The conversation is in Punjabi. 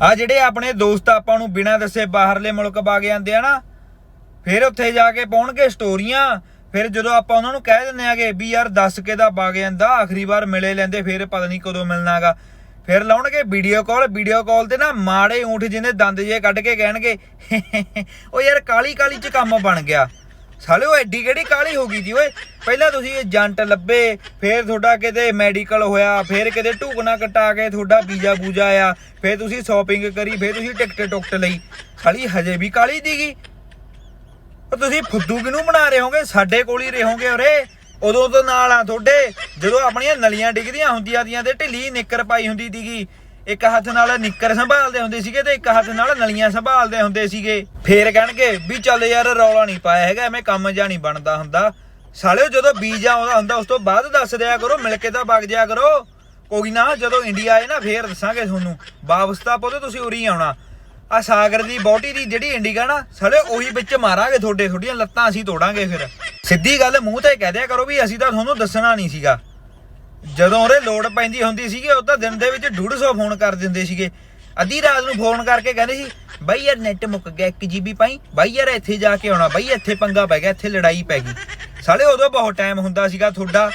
ਆ ਜਿਹੜੇ ਆਪਣੇ ਦੋਸਤ ਆਪਾਂ ਨੂੰ ਬਿਨਾਂ ਦੱਸੇ ਬਾਹਰਲੇ ਮੁਲਕ ਬਾਗ ਜਾਂਦੇ ਆ ਨਾ, ਫਿਰ ਉੱਥੇ ਜਾ ਕੇ ਪਾਉਣਗੇ ਸਟੋਰੀਆਂ। ਫਿਰ ਜਦੋਂ ਆਪਾਂ ਉਹਨਾਂ ਨੂੰ ਕਹਿ ਦਿੰਦੇ ਆਗੇ ਵੀ ਯਾਰ ਦੱਸ ਕੇ ਦਾ ਬਾਗ ਜਾਂਦਾ ਆਖਰੀ ਵਾਰ ਮਿਲੇ ਲੈਂਦੇ, ਫਿਰ ਪਤਾ ਨਹੀਂ ਕਦੋਂ ਮਿਲਣਾਗਾ। ਫਿਰ ਲਾਉਣਗੇ ਵੀਡੀਓ ਕਾਲ ਵੀਡੀਓ ਕਾਲ ਤੇ ਨਾ ਮਾੜੇ ਊਂਠ ਜਿਹਨੇ ਦੰਦ ਜੇ ਕੱਢ ਕੇ ਕਹਿਣਗੇ, ਉਹ ਯਾਰ ਕਾਲੀ ਕਾਲੀ ਚ ਕੰਮ ਬਣ ਗਿਆ। ਸਾਲੇ, ਉਹ ਐਡੀ ਕਿਹੜੀ ਕਾਲੀ ਹੋ ਗਈ ਜੀ, ਓਏ? ਪਹਿਲਾਂ ਤੁਸੀਂ ਇਹ ਜੰਟ ਲੱਭੇ, ਫਿਰ ਤੁਹਾਡਾ ਕਿਤੇ ਮੈਡੀਕਲ ਹੋਇਆ, ਫਿਰ ਕਿਤੇ ਢੂਕਣਾ ਕਟਾ ਕੇ ਤੁਹਾਡਾ ਵੀਜ਼ਾ ਬੂਜਾ ਆਇਆ, ਫਿਰ ਤੁਸੀਂ ਸ਼ਾਪਿੰਗ ਕਰੀ, ਫਿਰ ਤੁਸੀਂ ਟਿਕਟ ਟੁਕਟ ਲਈ। ਸਾਲੀ, ਹਜੇ ਵੀ ਕਾਲੀ ਦੀਗੀ ਉਹ ਤੁਸੀਂ ਫੁੱਦੂ ਕਿਨੂੰ ਬਣਾ ਰਹੇ ਹੋਗੇ? ਸਾਡੇ ਕੋਲ ਹੀ ਰਹੋਗੇ ਉਰੇ। ਉਦੋਂ ਤੋਂ ਨਾਲ ਆ ਤੁਹਾਡੇ, ਜਦੋਂ ਆਪਣੀਆਂ ਨਲੀਆਂ ਡਿੱਗਦੀਆਂ ਹੁੰਦੀਆਂ ਦੀਆਂ ਤੇ ਢਿੱਲੀ ਨਿੱਕਰ ਪਾਈ ਹੁੰਦੀ ਦੀਗੀ ਇੱਕ ਹੱਥ ਨਾਲ ਨਿੱਕਰ ਸੰਭਾਲਦੇ ਹੁੰਦੇ ਸੀਗੇ ਤੇ ਇੱਕ ਹੱਥ ਨਾਲ ਨਲੀਆਂ ਸੰਭਾਲਦੇ ਹੁੰਦੇ ਸੀਗੇ। ਫੇਰ ਕਹਿਣਗੇ ਵੀ ਚੱਲ ਯਾਰ ਰੌਲਾ ਨਹੀਂ ਪਾਇਆ ਹੈਗਾ, ਐਵੇਂ ਕੰਮ ਜਾਂ ਨਹੀਂ ਬਣਦਾ ਹੁੰਦਾ। ਸਾਲਿਓ ਜਦੋਂ ਬੀਜ ਆਉਂਦਾ ਹੁੰਦਾ, ਉਸ ਤੋਂ ਬਾਅਦ ਦੱਸ ਦਿਆ ਕਰੋ, ਮਿਲ ਕੇ ਤਾਂ ਵਗ ਜਿਆ ਕਰੋ। ਕੋਈ ਨਾ, ਜਦੋਂ ਇੰਡੀਆ ਆਏ ਨਾ, ਫੇਰ ਦੱਸਾਂਗੇ ਤੁਹਾਨੂੰ। ਵਾਪਸ ਤਾਂ ਪੁੱਤ ਤੁਸੀਂ ਉਰੀ ਆਉਣਾ। ਆ ਸਾਗਰ ਦੀ, ਬੋਟੀ ਦੀ ਜਿਹੜੀ ਇੰਡੀਗਾ ਨਾ ਸਾਲੇ ਉਹੀ ਵਿੱਚ ਮਾਰਾਂਗੇ ਤੁਹਾਡੇ, ਤੁਹਾਡੀਆਂ ਲੱਤਾਂ ਅਸੀਂ ਤੋੜਾਂਗੇ ਫਿਰ। ਸਿੱਧੀ ਗੱਲ ਮੂੰਹ ਤੇ ਕਹਿ ਦਿਆ ਕਰੋ ਵੀ ਅਸੀਂ ਤਾਂ ਤੁਹਾਨੂੰ ਦੱਸਣਾ ਨਹੀਂ ਸੀਗਾ। ਜਦੋਂ ਉਹਦੇ ਲੋੜ ਪੈਂਦੀ ਹੁੰਦੀ ਸੀਗੀ, ਉਹ ਤਾਂ ਦਿਨ ਦੇ ਵਿੱਚ 150 ਫੋਨ ਕਰ ਦਿੰਦੇ ਸੀਗੇ। ਅੱਧੀ ਰਾਤ ਨੂੰ ਫੋਨ ਕਰਕੇ ਕਹਿੰਦੇ ਸੀ, ਬਾਈ ਯਾਰ ਨੈਟ ਮੁੱਕ ਗਿਆ 1 ਜੀਬੀ ਪਾਈ ਬਾਈ ਯਾਰ ਇੱਥੇ ਜਾ ਕੇ ਆਉਣਾ, ਬਾਈ ਇੱਥੇ ਪੰਗਾ ਪੈ ਗਿਆ, ਇੱਥੇ ਲੜਾਈ ਪੈ ਗਈ। ਸਾਲੇ ਉਦੋਂ ਬਹੁਤ ਟਾਈਮ ਹੁੰਦਾ ਸੀਗਾ ਤੁਹਾਡਾ।